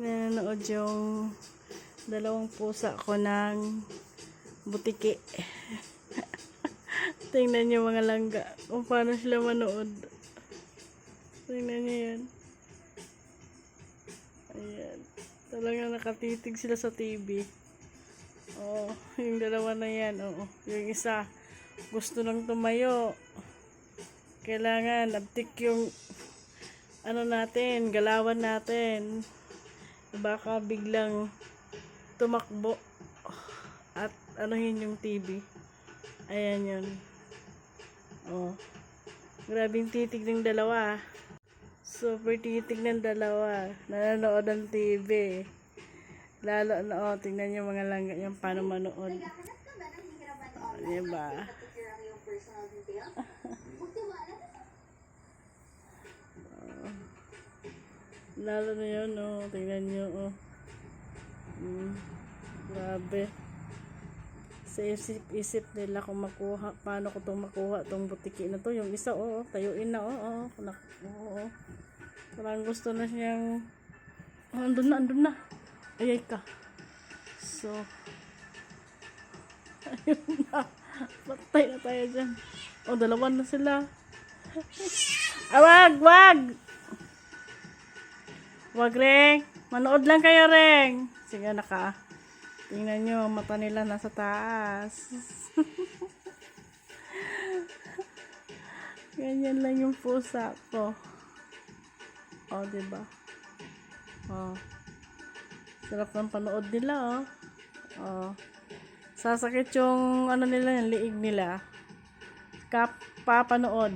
nanonood yung dalawang pusa ko ng butiki. Tingnan niyo mga langga kung paano sila manood. Tingnan niyo yan. Ayan. Talagang nakatitig sila sa TV. Oo, yung dalawa na yan. Oo. Yung isa, gusto nang tumayo. Kailangan, abtik yung ano natin, galawan natin. Baka biglang tumakbo at anuhin yung TV. Ayan yun. Oh. Grabing titig ng dalawa. Super titig ng dalawa. Nanonood ng TV. Lalo na, oh, tingnan niyo mga langga yung paano manood. Oh, diba? Lalo na yun, oh. Tingnan nyo, oh. Mm, grabe. Sa isip-isip nila kung makuha, paano ko itong makuha itong butiki na to. Yung isa, oh, oh, tayuin na, oh, oh. Nak, oh, oh. Parang gusto na siyang, oh, andun na, andun na. Ayay ka. So, ayun na. Patay na tayo dyan. Oh, dalawa na sila. ah, wag, wag! Reng. Manood lang kayo, Reng. Sige, naka. Tingnan nyo, mata nila nasa taas. Ganyan lang yung pusa ko. O, oh, diba? O. Oh. Sarap ng panood nila, oh. Oh. Sasakit yung, ano nila, yung liig nila. Kap, papanood.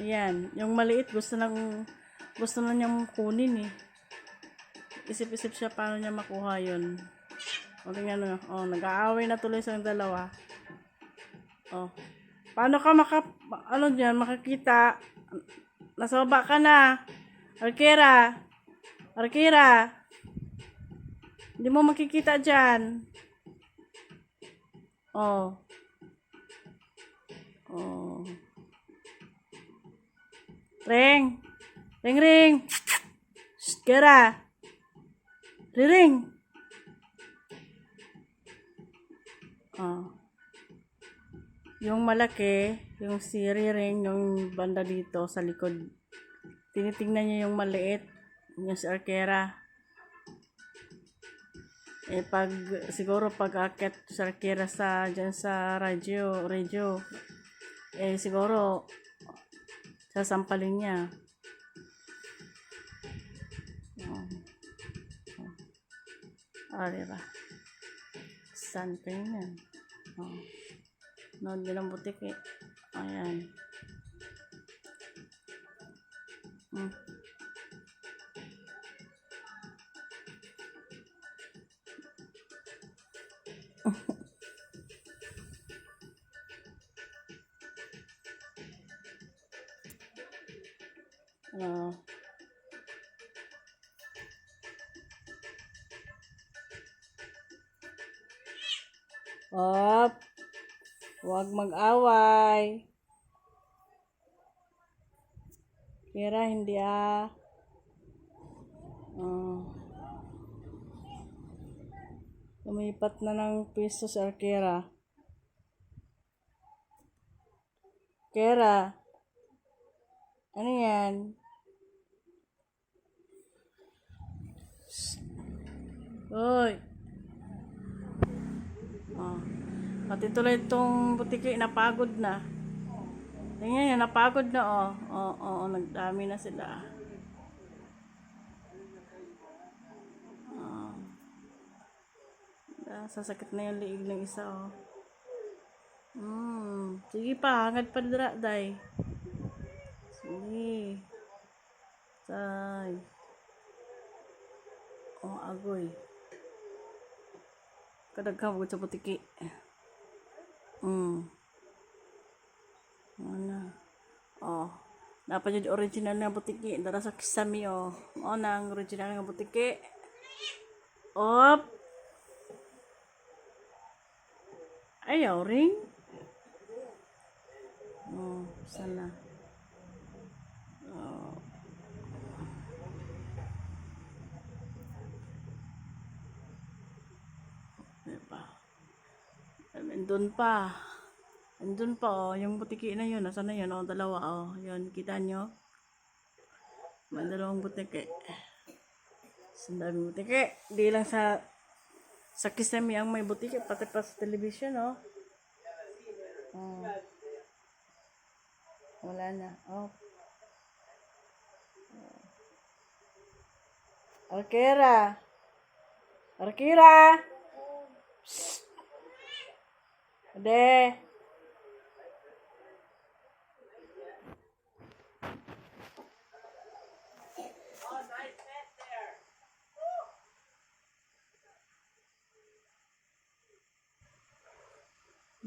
Ayan. Yung maliit, gusto nang, gusto na niyang kunin eh. Isip-isip siya paano niya makuha yun. O tingnan mo. O, nag-aaway na tuloy sa dalawa. O. Paano ka maka, ano dyan, makakita? Nasa baba ka na. Arkera. Arkera. Hindi mo makikita dyan. O. O. Ring. Ring, ring. Kera. Ring. Oh. Yung malaki, yung si Riring, yung banda dito sa likod. Tinitingnan niya yung maliit, yung si Arkera. Eh pag siguro pag akit si Arkera sa diyan sa radyo, radyo. Eh siguro sasampalin niya. Oh, diba? Cream yan. Oh. Nood din ang butik eh. Ayan. Mm. Oh. Huwag mag-away. Kira, hindi ah. Oh. Lumipat na ng piso si Arkera. Kera. Ano yan? Hoy. Oh. Pati tuloy itong butiki, napagod na. Tingnan yan, napagod na oh. Oo, oh, oh, nagdami na sila. Oh. Sasakit na yung liig ng isa oh. Hmm. Sige pa, hangad pa dira, day. Sige. Say. Oh, agoy. Kadaghan mo sa butiki. Mm. Ano? Oh. Dapat yung original nga butiki. Dara sa kisami, oh. Oh, na ang original nga butiki. Op! Ayaw ring. Oh, sana. Oh. Diba? Andun pa. Andun pa, oh. Yung butiki na yun. Nasaan na yun? Oh, dalawa, oh. Yun, kita nyo? May dalawang butiki. Ang daming butiki. Di lang sa sa kisame ang may butiki, pati pa sa television, oh. Oh. Wala na. Oh. Arkera. Arkera. Psst. Ade.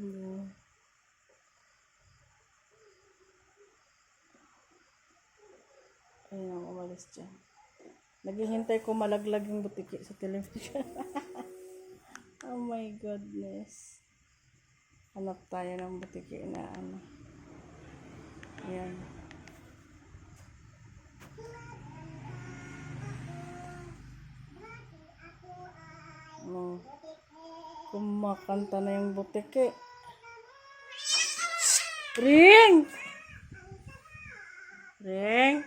No. Ayun, umalis dyan. Naghihintay ko malaglag yung butiki sa television. oh my goodness. Hanap tayo ng butiki na ano. Ayan. Oh. Kumakanta na yung butiki. Ring! Ring!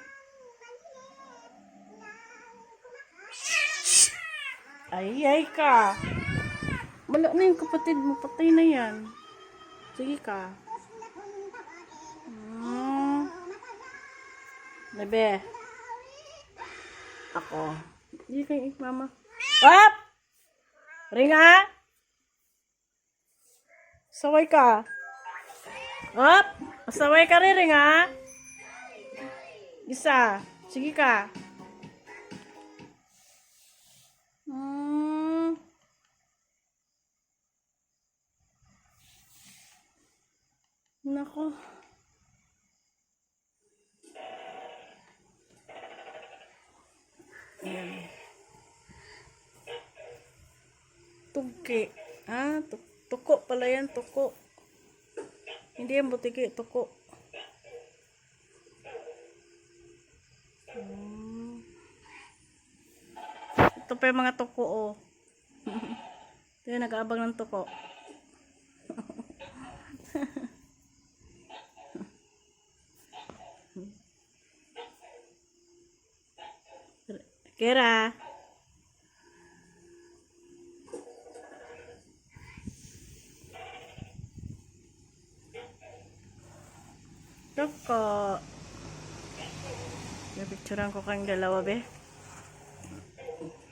Ay, ay ka. Wala na yung kapatid mo. Patay na yan. Sige ka. Hmm. Bebe. Ako. Hindi kayo ik, mama. Up! Ringa! Saway ka. Up! Saway ka rin, ringa. Isa. Sige ka. Hmm. Nako. Ayan. Tugki. Ah, tu- tuko pala yan, tuko. Hindi yan butiki, tuko. Hmm. Ito pa yung mga tuko, oh. Ito yung nag-aabang ng tuko. Kira. Tuko. Napicturean ko kang dalawa, be.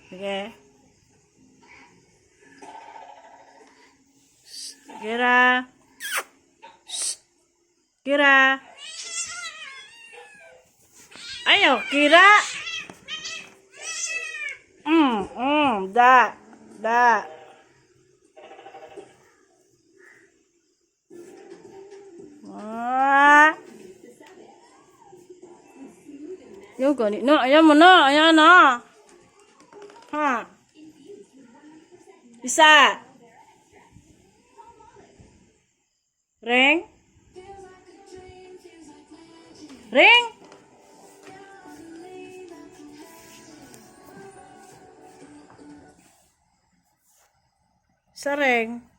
Sige. Shh, Kira. Shh. Kira. Ayaw, Kira. Mm, mm, da, da. Ah. Yung gani. No, ayan mo na. Ayan na. Ha. Isa. Ring. Ring. Sa ring.